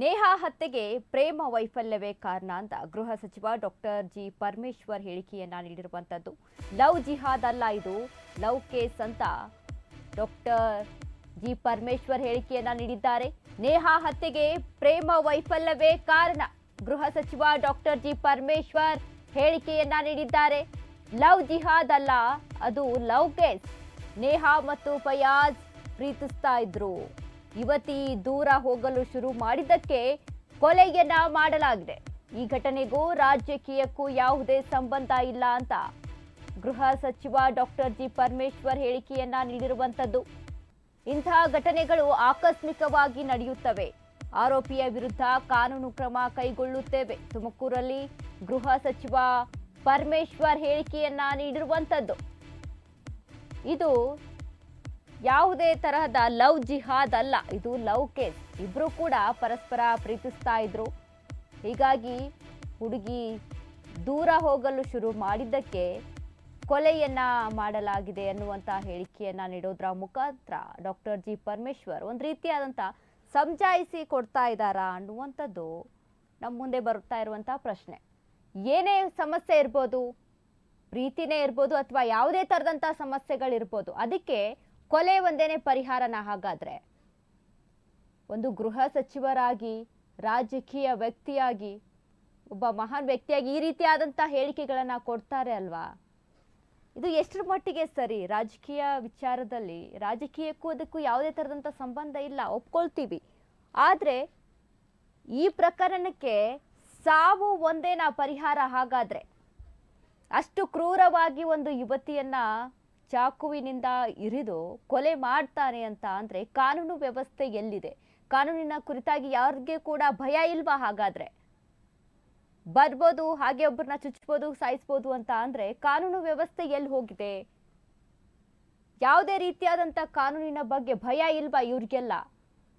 ನೇಹಾ ಹತ್ಯೆಗೆ ಪ್ರೇಮ ವೈಫಲ್ಯವೇ ಕಾರಣ ಅಂತ ಗೃಹ ಸಚಿವ ಡಾಕ್ಟರ್ ಜಿ ಪರಮೇಶ್ವರ್ ಹೇಳಿಕೆಯನ್ನ ನೀಡಿರುವಂತದ್ದು. ಲವ್ ಜಿಹಾದ್ ಅಲ್ಲ ಇದು. ಲವ್ ಕೇಸ್ ಅಂತ ಡಾಕ್ಟರ್ ಜಿ ಪರಮೇಶ್ವರ್ ಹೇಳಿಕೆಯನ್ನ ನೀಡಿದ್ದಾರೆ. ನೇಹಾ ಹತ್ಯೆಗೆ ಪ್ರೇಮ ವೈಫಲ್ಯವೇ ಕಾರಣ ಗೃಹ ಸಚಿವ ಡಾಕ್ಟರ್ ಜಿ ಪರಮೇಶ್ವರ್ ಹೇಳಿಕೆಯನ್ನ ನೀಡಿದ್ದಾರೆ. ಲವ್ ಜಿಹಾದ್ ಅಲ್ಲ, ಅದು ಲವ್ ಕೇಸ್. ನೇಹಾ ಮತ್ತು ಫಯಾಜ್ ಪ್ರೀತಿಸ್ತಾ ಇದ್ರು. ಯುವತಿ ದೂರ ಹೋಗಲು ಶುರು ಮಾಡಿದ್ದಕ್ಕೆ ಕೊಲೆಯನ್ನ ಮಾಡಲಾಗಿದೆ. ಈ ಘಟನೆಗೂ ರಾಜಕೀಯಕ್ಕೂ ಯಾವುದೇ ಸಂಬಂಧ ಇಲ್ಲ ಅಂತ ಗೃಹ ಸಚಿವ ಡಾಕ್ಟರ್ ಜಿ ಪರಮೇಶ್ವರ್ ಹೇಳಿಕೆಯನ್ನ ನೀಡಿರುವಂತದ್ದು. ಇಂತಹ ಘಟನೆಗಳು ಆಕಸ್ಮಿಕವಾಗಿ ನಡೆಯುತ್ತವೆ. ಆರೋಪಿಯ ವಿರುದ್ಧ ಕಾನೂನು ಕ್ರಮ ಕೈಗೊಳ್ಳುತ್ತೇವೆ. ತುಮಕೂರಲ್ಲಿ ಗೃಹ ಸಚಿವ ಪರಮೇಶ್ವರ್ ಹೇಳಿಕೆಯನ್ನ ನೀಡಿರುವಂತದ್ದು. ಇದು ಯಾವುದೇ ತರಹದ ಲವ್ ಜಿಹಾದ್ ಅಲ್ಲ, ಇದು ಲವ್ ಕೇಸ್. ಇಬ್ರು ಕೂಡ ಪರಸ್ಪರ ಪ್ರೀತಿಸ್ತಾ ಇದ್ರು. ಹೀಗಾಗಿ ಹುಡುಗಿ ದೂರ ಹೋಗಲು ಶುರು ಮಾಡಿದ್ದಕ್ಕೆ ಕೊಲೆಯನ್ನ ಮಾಡಲಾಗಿದೆ ಅನ್ನುವಂಥ ಹೇಳಿಕೆಯನ್ನ ನೀಡೋದ್ರ ಮುಖಾಂತರ ಡಾಕ್ಟರ್ ಜಿ ಪರಮೇಶ್ವರ್ ಒಂದು ರೀತಿಯಾದಂಥ ಸಮಜಾಯಿಸಿ ಕೊಡ್ತಾ ಇದ್ದಾರಾ ಅನ್ನುವಂಥದ್ದು ನಮ್ಮ ಮುಂದೆ ಬರುತ್ತಾ ಇರುವಂಥ ಪ್ರಶ್ನೆ. ಏನೇ ಸಮಸ್ಯೆ ಇರ್ಬೋದು, ಪ್ರೀತಿನೇ ಇರ್ಬೋದು, ಅಥವಾ ಯಾವುದೇ ಥರದಂಥ ಸಮಸ್ಯೆಗಳಿರ್ಬೋದು, ಅದಕ್ಕೆ ಕೊಲೆ ಒಂದೇನೆ ಪರಿಹಾರನ ಹಾಗಾದ್ರೆ? ಒಂದು ಗೃಹ ಸಚಿವರಾಗಿ, ರಾಜಕೀಯ ವ್ಯಕ್ತಿಯಾಗಿ, ಒಬ್ಬ ಮಹಾನ್ ವ್ಯಕ್ತಿಯಾಗಿ ಈ ರೀತಿಯಾದಂಥ ಹೇಳಿಕೆಗಳನ್ನು ಕೊಡ್ತಾರೆ ಅಲ್ವಾ? ಇದು ಎಷ್ಟರ ಮಟ್ಟಿಗೆ ಸರಿ? ರಾಜಕೀಯ ವಿಚಾರದಲ್ಲಿ, ರಾಜಕೀಯಕ್ಕೂ ಅದಕ್ಕೂ ಯಾವುದೇ ಥರದಂಥ ಸಂಬಂಧ ಇಲ್ಲ, ಒಪ್ಕೊಳ್ತೀವಿ. ಆದರೆ ಈ ಪ್ರಕರಣಕ್ಕೆ ಸಾವು ಒಂದೇನ ಪರಿಹಾರ ಹಾಗಾದ್ರೆ? ಅಷ್ಟು ಕ್ರೂರವಾಗಿ ಒಂದು ಯುವತಿಯನ್ನ ಚಾಕುವಿನಿಂದ ಇರಿದು ಕೊಲೆ ಮಾಡ್ತಾನೆ ಅಂತ ಅಂದರೆ ಕಾನೂನು ವ್ಯವಸ್ಥೆ ಎಲ್ಲಿದೆ? ಕಾನೂನಿನ ಕುರಿತಾಗಿ ಯಾರಿಗೆ ಕೂಡ ಭಯ ಇಲ್ವಾ ಹಾಗಾದ್ರೆ? ಬರ್ಬೋದು, ಹಾಗೆ ಒಬ್ಬರನ್ನ ಚುಚ್ಬೋದು, ಸಾಯಿಸ್ಬೋದು ಅಂತ ಅಂದರೆ ಕಾನೂನು ವ್ಯವಸ್ಥೆ ಎಲ್ಲಿ ಹೋಗಿದೆ? ಯಾವುದೇ ರೀತಿಯಾದಂಥ ಕಾನೂನಿನ ಬಗ್ಗೆ ಭಯ ಇಲ್ವಾ ಇವ್ರಿಗೆಲ್ಲ?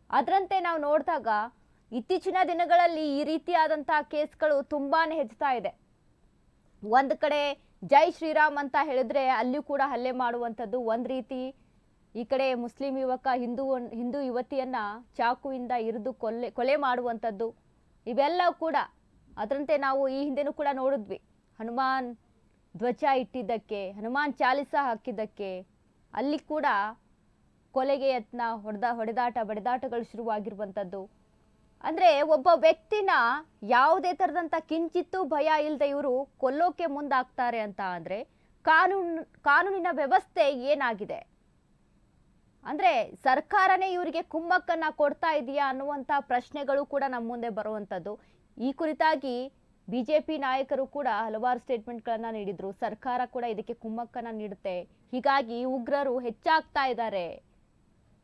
ಅದರಂತೆ ನಾವು ನೋಡಿದಾಗ ಇತ್ತೀಚಿನ ದಿನಗಳಲ್ಲಿ ಈ ರೀತಿಯಾದಂಥ ಕೇಸ್ಗಳು ತುಂಬಾ ಹೆಚ್ಚುತ್ತಾ ಇದೆ. ಒಂದು ಕಡೆ ಜೈ ಶ್ರೀರಾಮ್ ಅಂತ ಹೇಳಿದ್ರೆ ಅಲ್ಲಿಯೂ ಕೂಡ ಹಲ್ಲೆ ಮಾಡುವಂಥದ್ದು ಒಂದು ರೀತಿ. ಈ ಕಡೆ ಮುಸ್ಲಿಂ ಯುವಕ, ಹಿಂದೂ ಹಿಂದೂ ಯುವತಿಯನ್ನ ಚಾಕುವಿಂದ ಇರಿದು ಕೊಲೆ ಕೊಲೆ ಮಾಡುವಂಥದ್ದು. ಇವೆಲ್ಲ ಕೂಡ ಅದರಂತೆ ನಾವು ಈ ಹಿಂದೆನೂ ಕೂಡ ನೋಡಿದ್ವಿ. ಹನುಮಾನ್ ಧ್ವಜ ಇಟ್ಟಿದ್ದಕ್ಕೆ, ಹನುಮಾನ್ ಚಾಲಿಸ ಹಾಕಿದ್ದಕ್ಕೆ ಅಲ್ಲಿ ಕೂಡ ಕೊಲೆಗೆ ಯತ್ನ, ಹೊಡೆದ, ಹೊಡೆದಾಟ, ಬಡಿದಾಟಗಳು ಶುರುವಾಗಿರುವಂಥದ್ದು. ಅಂದ್ರೆ ಒಬ್ಬ ವ್ಯಕ್ತಿನ ಯಾವುದೇ ಥರದಂಥ ಕಿಂಚಿತ್ತೂ ಭಯ ಇಲ್ಲದೆ ಇವರು ಕೊಲ್ಲೋಕೆ ಮುಂದಾಗ್ತಾರೆ ಅಂತ ಅಂದ್ರೆ ಕಾನೂನು, ಕಾನೂನಿನ ವ್ಯವಸ್ಥೆ ಏನಾಗಿದೆ? ಅಂದ್ರೆ ಸರ್ಕಾರನೇ ಇವರಿಗೆ ಕುಮ್ಮಕ್ಕನ್ನ ಕೊಡ್ತಾ ಇದೆಯಾ ಅನ್ನುವಂಥ ಪ್ರಶ್ನೆಗಳು ಕೂಡ ನಮ್ಮ ಮುಂದೆ ಬರುವಂಥದ್ದು ಈ ಕುರಿತಾಗಿ ಬಿಜೆಪಿ ನಾಯಕರು ಕೂಡ ಹಲವಾರು ಸ್ಟೇಟ್ಮೆಂಟ್ಗಳನ್ನ ನೀಡಿದ್ರು. ಸರ್ಕಾರ ಕೂಡ ಇದಕ್ಕೆ ಕುಮ್ಮಕ್ಕನ್ನ ನೀಡುತ್ತೆ. ಹೀಗಾಗಿ ಉಗ್ರರು ಹೆಚ್ಚಾಗ್ತಾ ಇದ್ದಾರೆ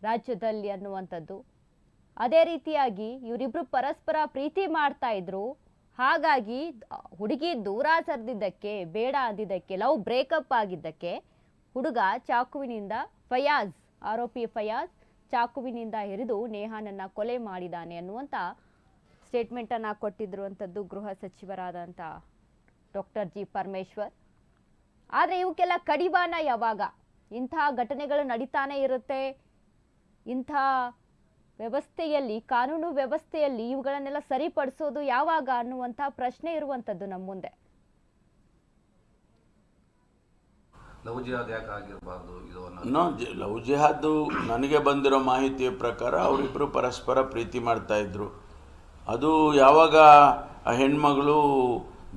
ರಾಜ್ಯದಲ್ಲಿ ಅನ್ನುವಂಥದ್ದು. ಅದೇ ರೀತಿಯಾಗಿ ಇವರಿಬ್ರು ಪರಸ್ಪರ ಪ್ರೀತಿ ಮಾಡ್ತಾ ಇದ್ರು. ಹಾಗಾಗಿ ಹುಡುಗಿ ದೂರ ಸರಿದಿದ್ದಕ್ಕೆ, ಬೇಡ ಅಂದಿದ್ದಕ್ಕೆ, ಲವ್ ಬ್ರೇಕಪ್ ಆಗಿದ್ದಕ್ಕೆ ಹುಡುಗ ಚಾಕುವಿನಿಂದ ಫಯಾಜ್, ಆರೋಪಿ ಫಯಾಜ್ ಚಾಕುವಿನಿಂದ ಹಿರಿದು ನೇಹಾನನ್ನ ಕೊಲೆ ಮಾಡಿದ್ದಾನೆ ಅನ್ನುವಂಥ ಸ್ಟೇಟ್ಮೆಂಟನ್ನು ಕೊಟ್ಟಿದ್ರುವಂಥದ್ದು ಗೃಹ ಸಚಿವರಾದಂಥ ಡಾಕ್ಟರ್ ಜಿ ಪರಮೇಶ್ವರ್. ಆದರೆ ಇವಕ್ಕೆಲ್ಲ ಕಡಿವಾಣ ಯಾವಾಗ? ಇಂಥ ಘಟನೆಗಳು ನಡೀತಾನೆ ಇರುತ್ತೆ. ಇಂಥ ವ್ಯವಸ್ಥೆಯಲ್ಲಿ ಕಾನೂನು ವ್ಯವಸ್ಥೆಯಲ್ಲಿ ಇವುಗಳನ್ನೆಲ್ಲ ಸರಿಪಡಿಸೋದು ಯಾವಾಗ ಅನ್ನುವಂತಹ ಪ್ರಶ್ನೆ ಇರುವಂಥದ್ದು ನಮ್ಮ ಮುಂದೆ. ಲವ್ ಜಿಹಾದ್ ಯಾಕೆ ಆಗಿರಬಾರ್ದು ಇದು ಅನ್ನೋದು? ನೋ ಲವ್ ಜಿಹಾದ್ದು ನನಗೆ ಬಂದಿರೋ ಮಾಹಿತಿಯ ಪ್ರಕಾರ ಅವರಿಬ್ಬರು ಪರಸ್ಪರ ಪ್ರೀತಿ ಮಾಡ್ತಾ ಇದ್ರು. ಅದು ಯಾವಾಗ ಆ ಹೆಣ್ಮಗಳು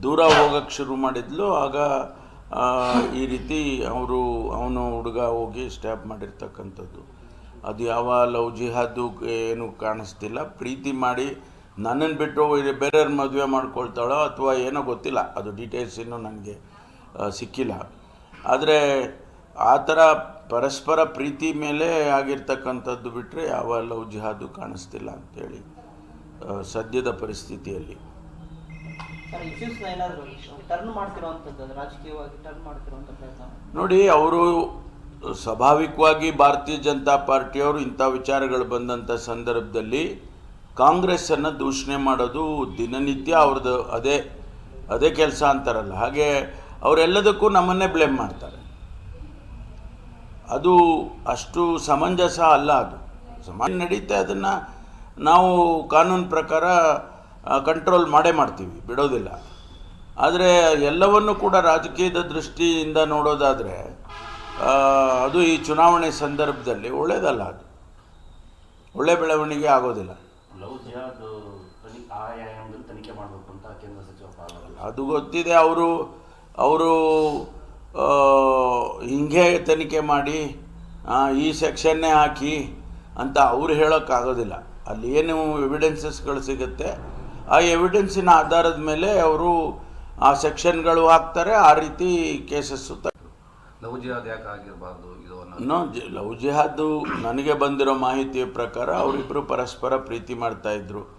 ದೂರ ಹೋಗಕ್ಕೆ ಶುರು ಮಾಡಿದ್ಲು ಆಗ ಈ ರೀತಿ ಅವರು ಅವನು ಹುಡುಗ ಹೋಗಿ ಸ್ಟ್ಯಾಪ್ ಮಾಡಿರ್ತಕ್ಕಂಥದ್ದು. ಅದು ಯಾವ ಲವ್ ಜಿಹಾದು ಏನು ಕಾಣಿಸ್ತಿಲ್ಲ. ಪ್ರೀತಿ ಮಾಡಿ ನನ್ನನ್ನು ಬಿಟ್ಟು ಬೇರೆಯವ್ರ ಮದುವೆ ಮಾಡ್ಕೊಳ್ತಾಳೋ ಅಥವಾ ಏನೋ ಗೊತ್ತಿಲ್ಲ. ಅದು ಡೀಟೇಲ್ಸ್ ಇನ್ನೂ ನನಗೆ ಸಿಕ್ಕಿಲ್ಲ. ಆದರೆ ಆ ಥರ ಪರಸ್ಪರ ಪ್ರೀತಿ ಮೇಲೆ ಆಗಿರ್ತಕ್ಕಂಥದ್ದು ಬಿಟ್ಟರೆ ಯಾವ ಲವ್ ಜಿಹಾದು ಕಾಣಿಸ್ತಿಲ್ಲ ಅಂತೇಳಿ ಆ, ಸದ್ಯದ ಪರಿಸ್ಥಿತಿಯಲ್ಲಿ. ನೋಡಿ ಅವರು ಸ್ವಾಭಾವಿಕವಾಗಿ ಭಾರತೀಯ ಜನತಾ ಪಾರ್ಟಿಯವರು ಇಂಥ ವಿಚಾರಗಳು ಬಂದಂಥ ಸಂದರ್ಭದಲ್ಲಿ ಕಾಂಗ್ರೆಸ್ಸನ್ನು ದೂಷಣೆ ಮಾಡೋದು ದಿನನಿತ್ಯ ಅವ್ರದ್ದು ಅದೇ ಅದೇ ಕೆಲಸ ಅಂತಾರಲ್ಲ. ಹಾಗೆ ಅವರೆಲ್ಲದಕ್ಕೂ ನಮ್ಮನ್ನೇ ಬ್ಲೇಮ್ ಮಾಡ್ತಾರೆ. ಅದು ಅಷ್ಟು ಸಮಂಜಸ ಅಲ್ಲ ಅದು. ಸಮಾಜ ನಡೀತೆ ಅದನ್ನು ನಾವು ಕಾನೂನು ಪ್ರಕಾರ ಕಂಟ್ರೋಲ್ ಮಾಡೇ ಮಾಡ್ತೀವಿ, ಬಿಡೋದಿಲ್ಲ. ಆದರೆ ಎಲ್ಲವನ್ನು ಕೂಡ ರಾಜಕೀಯದ ದೃಷ್ಟಿಯಿಂದ ನೋಡೋದಾದರೆ ಅದು ಈ ಚುನಾವಣೆ ಸಂದರ್ಭದಲ್ಲಿ ಒಳ್ಳೆಯದಲ್ಲ ಅದು. ಒಳ್ಳೆ ಬೆಳವಣಿಗೆ ಆಗೋದಿಲ್ಲ. ಅದು ಗೊತ್ತಿದೆ ಅವರು ಅವರು ಹಿಂಗೆ ತನಿಖೆ ಮಾಡಿ ಈ ಸೆಕ್ಷನ್ನೇ ಹಾಕಿ ಅಂತ ಅವ್ರು ಹೇಳೋಕ್ಕಾಗೋದಿಲ್ಲ. ಅಲ್ಲಿ ಏನು ಎವಿಡೆನ್ಸಸ್ಗಳು ಸಿಗುತ್ತೆ ಆ ಎವಿಡೆನ್ಸಿನ ಆಧಾರದ ಮೇಲೆ ಅವರು ಆ ಸೆಕ್ಷನ್ಗಳು ಹಾಕ್ತಾರೆ ಆ ರೀತಿ ಕೇಸಸ್ಸು ಲವ್ ಜಿಹಾದ್ ಅನ್ನೋ ನನಗೆ ಬಂದಿರೋ ಮಾಹಿತಿಯ ಪ್ರಕಾರ ಅವರಿಬ್ಬರು ಪರಸ್ಪರ ಪ್ರೀತಿ ಮಾಡ್ತಾ ಇದ್ರು.